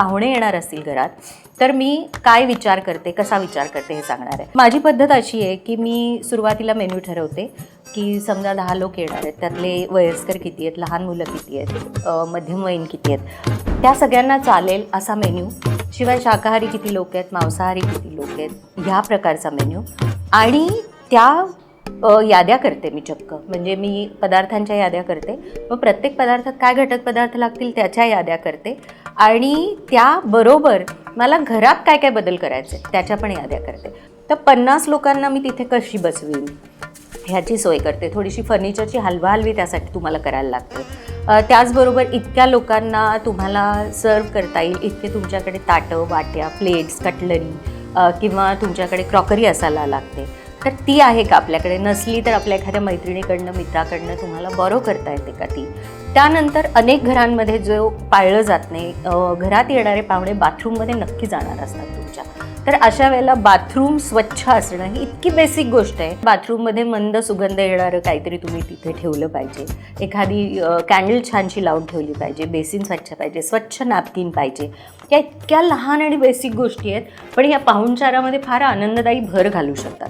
पाहुणे येणार असतील घरात तर मी काय विचार करते कसा विचार करते हे सांगणार आहे. माझी पद्धत अशी आहे की मी सुरुवातीला मेन्यू ठरवते की समजा दहा लोक येणार आहेत त्यातले वयस्कर किती आहेत लहान मुलं किती आहेत मध्यमवयीन किती आहेत त्या सगळ्यांना चालेल असा मेन्यू. शिवाय शाकाहारी किती लोक आहेत मांसाहारी किती लोक आहेत ह्या प्रकारचा मेन्यू. आणि त्या याद्या करते मी चक्क. म्हणजे मी पदार्थांच्या याद्या करते. मग प्रत्येक पदार्थात काय घटक पदार्थ लागतील त्याच्या याद्या करते. आणि त्याबरोबर मला घरात काय काय बदल करायचे त्याच्या पण याद्या करते. तर पन्नास लोकांना मी तिथे कशी बसवीन? ह्याची सोय करते. थोडीशी फर्निचरची हलवाहलवी त्यासाठी तुम्हाला करायला लागते. त्याचबरोबर इतक्या लोकांना तुम्हाला सर्व करता येईल. इतके तुमच्याकडे ताटं वाट्या प्लेट्स कटलरी किंवा तुमच्याकडे क्रॉकरी असायला लागते. तर ती आहे का आपल्याकडे? नसली तर आपल्या एखाद्या मैत्रिणीकडनं मित्राकडनं तुम्हाला बरो करता येते का ती? त्यानंतर अनेक घरांमध्ये जो पाळलं जात नाही घरात येणारे पाहुणे बाथरूममध्ये नक्की जाणार असतात तुमच्या. तर अशा वेळेला बाथरूम स्वच्छ असणं ही इतकी बेसिक गोष्ट आहे. बाथरूममध्ये मंद सुगंध येणारं काहीतरी तुम्ही तिथे ठेवलं पाहिजे. एखादी कॅन्डल छानशी लावून ठेवली पाहिजे बेसिन स्वच्छ पाहिजे स्वच्छ नॅपकिन पाहिजे. या इतक्या लहान आणि बेसिक गोष्टी आहेत पण या पाहुणचारामध्ये फार आनंददायी भर घालू शकतात.